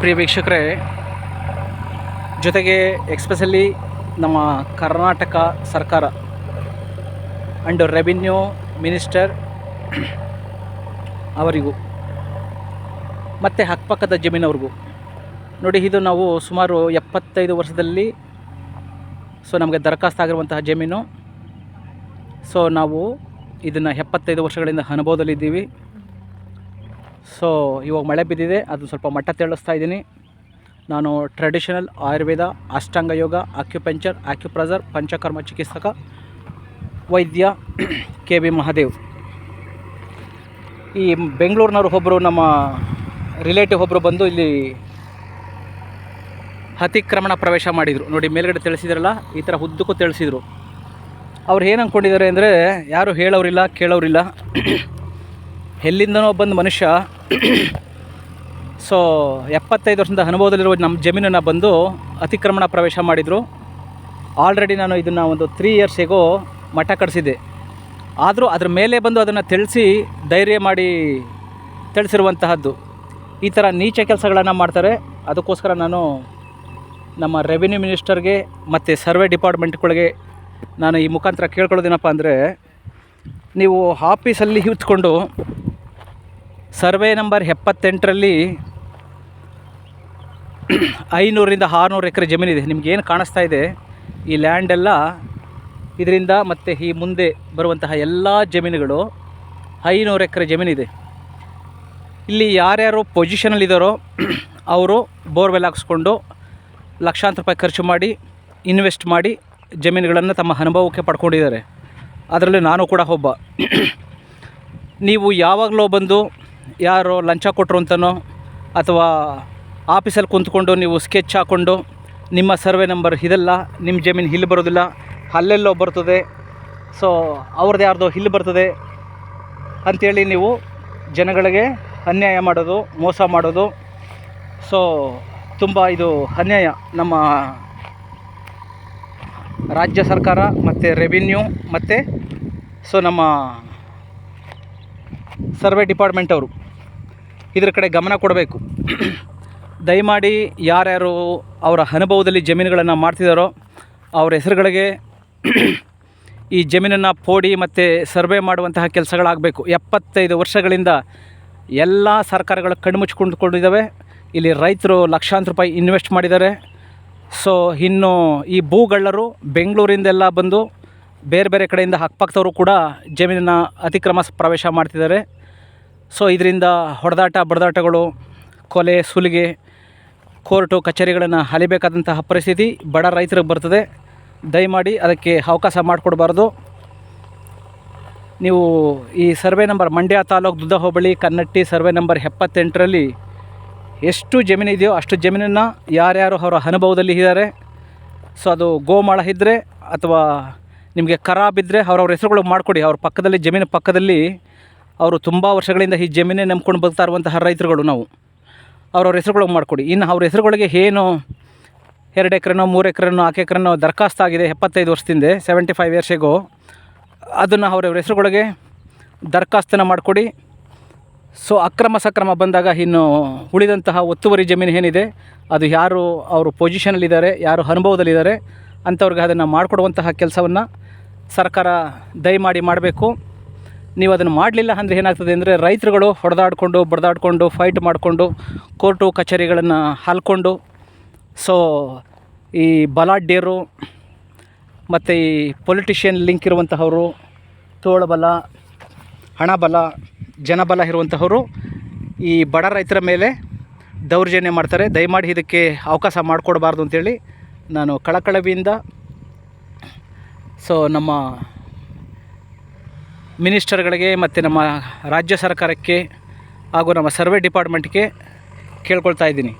ಪ್ರಿಯ ವೀಕ್ಷಕರೇ, ಜೊತೆಗೆ ಎಕ್ಸ್ಪೆಷಲಿ ನಮ್ಮ ಕರ್ನಾಟಕ ಸರ್ಕಾರ ಆ್ಯಂಡ್ ರೆವಿನ್ಯೂ ಮಿನಿಸ್ಟರ್ ಅವರಿಗೂ, ಮತ್ತು ಅಕ್ಕಪಕ್ಕದ ಜಮೀನವ್ರಿಗೂ. ನೋಡಿ, ಇದು ನಾವು ಸುಮಾರು ಎಪ್ಪತ್ತೈದು ವರ್ಷದಲ್ಲಿ, ಸೊ ನಮಗೆ ದರಖಾಸ್ತು ಆಗಿರುವಂತಹ ಜಮೀನು. ಸೊ ನಾವು ಇದನ್ನು ಎಪ್ಪತ್ತೈದು ವರ್ಷಗಳಿಂದ ಅನುಭವದಲ್ಲಿದ್ದೀವಿ. ಸೊ ಇವಾಗ ಮಳೆ ಬಿದ್ದಿದೆ, ಅದು ಸ್ವಲ್ಪ ಮಟ್ಟ ತೇಳಿಸ್ತಾ ಇದ್ದೀನಿ. ನಾನು traditional Ayurveda Ashtanga yoga acupuncture acupressure Panchakarma ಚಿಕಿತ್ಸಕ ವೈದ್ಯ ಕೆ ಬಿ ಮಹಾದೇವ್ ಈ ಬೆಂಗಳೂರಿನವ್ರು ಒಬ್ಬರು ನಮ್ಮ ರಿಲೇಟಿವ್ ಒಬ್ಬರು ಬಂದು ಇಲ್ಲಿ ಅತಿಕ್ರಮಣ ಪ್ರವೇಶ ಮಾಡಿದರು. ನೋಡಿ, ಮೇಲ್ಗಡೆ ತಿಳಿಸಿದ್ರಲ್ಲ, ಈ ಥರ ಉದ್ದಕ್ಕೂ ತಿಳಿಸಿದರು. ಅವ್ರು ಏನು ಅಂದ್ಕೊಂಡಿದ್ದಾರೆ ಅಂದರೆ, ಯಾರು ಹೇಳೋರಿಲ್ಲ ಕೇಳೋರಿಲ್ಲ ಎಲ್ಲಿಂದನೋ ಬಂದು ಮನುಷ್ಯ ಸೊ ಎಪ್ಪತ್ತೈದು ವರ್ಷದ ಅನುಭವದಲ್ಲಿರುವ ನಮ್ಮ ಜಮೀನನ್ನು ಬಂದು ಅತಿಕ್ರಮಣ ಪ್ರವೇಶ ಮಾಡಿದರು. ಆಲ್ರೆಡಿ ನಾನು ಇದನ್ನು ಒಂದು ತ್ರೀ ಇಯರ್ಸಿಗೂ ಮಠ ಕಡಿಸಿದ್ದೆ ಆದರೂ ಅದ್ರ ಮೇಲೆ ಬಂದು ಅದನ್ನು ತಿಳಿಸಿ ಧೈರ್ಯ ಮಾಡಿ ತಿಳಿಸಿರುವಂತಹದ್ದು. ಈ ಥರ ನೀಚ ಕೆಲಸಗಳನ್ನು ಮಾಡ್ತಾರೆ. ಅದಕ್ಕೋಸ್ಕರ ನಾನು ನಮ್ಮ ರೆವಿನ್ಯೂ ಮಿನಿಸ್ಟರ್ಗೆ ಮತ್ತು ಸರ್ವೆ ಡಿಪಾರ್ಟ್ಮೆಂಟ್ಗಳಿಗೆ ನಾನು ಈ ಮುಖಾಂತರ ಕೇಳ್ಕೊಳ್ಳೋದೇನಪ್ಪ ಅಂದರೆ, ನೀವು ಆಫೀಸಲ್ಲಿ ಇತ್ಕೊಂಡು ಸರ್ವೆ ನಂಬರ್ ಎಪ್ಪತ್ತೆಂಟರಲ್ಲಿ ಐನೂರಿಂದ ಆರುನೂರು ಎಕರೆ ಜಮೀನಿದೆ ನಿಮ್ಗೆ ಏನು ಕಾಣಿಸ್ತಾ ಇದೆ? ಈ ಲ್ಯಾಂಡೆಲ್ಲ ಇದರಿಂದ ಮತ್ತು ಈ ಮುಂದೆ ಬರುವಂತಹ ಎಲ್ಲ ಜಮೀನುಗಳು ಐನೂರು ಎಕರೆ ಜಮೀನಿದೆ ಇಲ್ಲಿ ಯಾರ್ಯಾರು ಪೊಸಿಷನಲ್ಲಿದ್ದಾರೋ ಅವರು ಬೋರ್ವೆಲ್ ಹಾಕ್ಸ್ಕೊಂಡು ಲಕ್ಷಾಂತರ ರೂಪಾಯಿ ಖರ್ಚು ಮಾಡಿ ಇನ್ವೆಸ್ಟ್ ಮಾಡಿ ಜಮೀನುಗಳನ್ನು ತಮ್ಮ ಅನುಭವಕ್ಕೆ ಪಡ್ಕೊಂಡಿದ್ದಾರೆ. ಅದರಲ್ಲಿ ನಾನು ಕೂಡ ಒಬ್ಬ. ನೀವು ಯಾವಾಗಲೋ ಬಂದು ಯಾರೋ ಲಂಚ ಕೊಟ್ಟರು ಅಂತನೋ ಅಥವಾ ಆಫೀಸಲ್ಲಿ ಕುಂತ್ಕೊಂಡು ನೀವು ಸ್ಕೆಚ್ ಹಾಕ್ಕೊಂಡು ನಿಮ್ಮ ಸರ್ವೆ ನಂಬರ್ ಇದಲ್ಲ, ನಿಮ್ಮ ಜಮೀನು ಇಲ್ಲಿ ಬರೋದಿಲ್ಲ, ಅಲ್ಲೆಲ್ಲೋ ಬರ್ತದೆ. ಸೊ ಅವ್ರದ್ದು ಯಾರ್ದೋ ಇಲ್ಲಿ ಬರ್ತದೆ ಅಂಥೇಳಿ ನೀವು ಜನಗಳಿಗೆ ಅನ್ಯಾಯ ಮಾಡೋದು, ಮೋಸ ಮಾಡೋದು. ಸೊ ತುಂಬ ಇದು ಅನ್ಯಾಯ ನಮ್ಮ ರಾಜ್ಯ ಸರ್ಕಾರ ಮತ್ತು ರೆವಿನ್ಯೂ ಮತ್ತು ಸೊ ನಮ್ಮ ಸರ್ವೆ ಡಿಪಾರ್ಟ್ಮೆಂಟ್ ಅವರು. ಇದ್ರ ಕಡೆ ಗಮನ ಕೊಡಬೇಕು. ದಯಮಾಡಿ ಯಾರ್ಯಾರು ಅವರ ಅನುಭವದಲ್ಲಿ ಜಮೀನುಗಳನ್ನು ಮಾಡ್ತಿದ್ದಾರೋ ಅವರ ಹೆಸರುಗಳಿಗೆ ಈ ಜಮೀನನ್ನು ಪೋಡಿ ಮತ್ತು ಸರ್ವೆ ಮಾಡುವಂತಹ ಕೆಲಸಗಳಾಗಬೇಕು. ಎಪ್ಪತ್ತೈದು ವರ್ಷಗಳಿಂದ ಎಲ್ಲ ಸರ್ಕಾರಗಳು ಕಣ್ಮುಚ್ಕೊಂಡ್ಕೊಂಡಿದ್ದಾವೆ ಇಲ್ಲಿ ರೈತರು ಲಕ್ಷಾಂತರ ರೂಪಾಯಿ ಇನ್ವೆಸ್ಟ್ ಮಾಡಿದ್ದಾರೆ. ಸೊ ಇನ್ನು ಈ ಭೂಗಳ್ಳರು ಬೆಂಗಳೂರಿಂದೆಲ್ಲ ಬಂದು ಬೇರೆ ಬೇರೆ ಕಡೆಯಿಂದ ಅಕ್ಕಪಕ್ಕದವರು ಕೂಡ ಜಮೀನನ್ನು ಅತಿಕ್ರಮ ಪ್ರವೇಶ ಮಾಡ್ತಿದ್ದಾರೆ. ಸೊ ಇದರಿಂದ ಹೊಡೆದಾಟ, ಬಡದಾಟಗಳು, ಕೊಲೆ, ಸುಲಿಗೆ, ಕೋರ್ಟು, ಕಚೇರಿಗಳನ್ನು ಅಲಿಬೇಕಾದಂತಹ ಪರಿಸ್ಥಿತಿ ಬಡ ರೈತರಿಗೆ ಬರ್ತದೆ. ದಯಮಾಡಿ ಅದಕ್ಕೆ ಅವಕಾಶ ಮಾಡಿಕೊಡ್ಬಾರ್ದು. ನೀವು ಈ ಸರ್ವೆ ನಂಬರ್ ಮಂಡ್ಯ ತಾಲೂಕು ದುದ್ದ ಹೋಬಳಿ ಕನ್ನಟ್ಟಿ ಸರ್ವೆ ನಂಬರ್ ಎಪ್ಪತ್ತೆಂಟರಲ್ಲಿ ಎಷ್ಟು ಜಮೀನಿದೆಯೋ ಅಷ್ಟು ಜಮೀನನ್ನು ಯಾರ್ಯಾರು ಅವರ ಅನುಭವದಲ್ಲಿ ಇದ್ದಾರೆ. ಸೊ ಅದು ಗೋಮಾಳ ಇದ್ದರೆ ಅಥವಾ ನಿಮಗೆ ಖರಾಬಿದ್ದರೆ ಅವ್ರವ್ರ ಹೆಸರುಗಳು ಮಾಡಿಕೊಡಿ. ಅವ್ರ ಪಕ್ಕದಲ್ಲಿ, ಜಮೀನು ಪಕ್ಕದಲ್ಲಿ ಅವರು ತುಂಬ ವರ್ಷಗಳಿಂದ ಈ ಜಮೀನೇ ನಂಬ್ಕೊಂಡು ಬರ್ತಾ ಇರುವಂತಹ ರೈತರುಗಳು ನಾವು. ಅವ್ರವ್ರ ಹೆಸರುಗಳಿಗೆ ಮಾಡಿಕೊಡಿ. ಇನ್ನು ಅವ್ರ ಹೆಸರುಗಳಿಗೆ ಏನು ಎರಡು ಎಕರೆನೋ, ಮೂರು ಎಕರೆನೋ, ನಾಲ್ಕು ಎಕರೆನೋ ದರಖಾಸ್ತು ಆಗಿದೆ ಎಪ್ಪತ್ತೈದು ವರ್ಷದಿಂದ ಸೆವೆಂಟಿ ಫೈವ್ ಇಯರ್ಸಿಗೂ ಅದನ್ನು ಅವ್ರವ್ರ ಹೆಸರುಗಳಿಗೆ ದರಖಾಸ್ತನ್ನು ಮಾಡಿಕೊಡಿ. ಸೊ, ಅಕ್ರಮ ಸಕ್ರಮ ಬಂದಾಗ ಇನ್ನು ಉಳಿದಂತಹ ಒತ್ತುವರಿ ಜಮೀನು ಏನಿದೆ, ಅದು ಯಾರು ಅವರು ಪೊಸಿಷನಲ್ಲಿದ್ದಾರೆ ಯಾರು ಅನುಭವದಲ್ಲಿದ್ದಾರೆ, ಅಂಥವ್ರಿಗೆ ಅದನ್ನು ಮಾಡಿಕೊಡುವಂತಹ ಕೆಲಸವನ್ನು ಸರ್ಕಾರ ದಯಮಾಡಿ ಮಾಡಬೇಕು. ನೀವು ಅದನ್ನು ಮಾಡಲಿಲ್ಲ ಅಂದರೆ ಏನಾಗ್ತದೆ ಅಂದರೆ ರೈತರುಗಳು ಹೊಡೆದಾಡಿಕೊಂಡು, ಬಡ್ದಾಡಿಕೊಂಡು ಫೈಟ್ ಮಾಡಿಕೊಂಡು ಕೋರ್ಟು ಕಚೇರಿಗಳನ್ನು ಹಾಲ್ಕೊಂಡು ಸೊ ಈ ಬಲಾಢ್ಯರು ಮತ್ತು ಈ ಪೊಲಿಟಿಷಿಯನ್ ಲಿಂಕ್ ಇರುವಂತಹವರು, ತೋಳಬಲ, ಹಣಬಲ, ಜನಬಲ ಇರುವಂತಹವರು ಈ ಬಡ ರೈತರ ಮೇಲೆ ದೌರ್ಜನ್ಯ ಮಾಡ್ತಾರೆ. ದಯಮಾಡಿ ಇದಕ್ಕೆ ಅವಕಾಶ ಮಾಡಿಕೊಡ್ಬಾರ್ದು ಅಂತೇಳಿ ನಾನು ಕಳಕಳವಿಯಿಂದ ಸೊ ನಮ್ಮ ಮಿನಿಸ್ಟರ್ಗಳಿಗೆ ಮತ್ತು ನಮ್ಮ ರಾಜ್ಯ ಸರ್ಕಾರಕ್ಕೆ ಹಾಗೂ ನಮ್ಮ ಸರ್ವೆ ಡಿಪಾರ್ಟ್ಮೆಂಟ್ಗೆ ಕೇಳ್ಕೊಳ್ತಾ ಇದ್ದೀನಿ.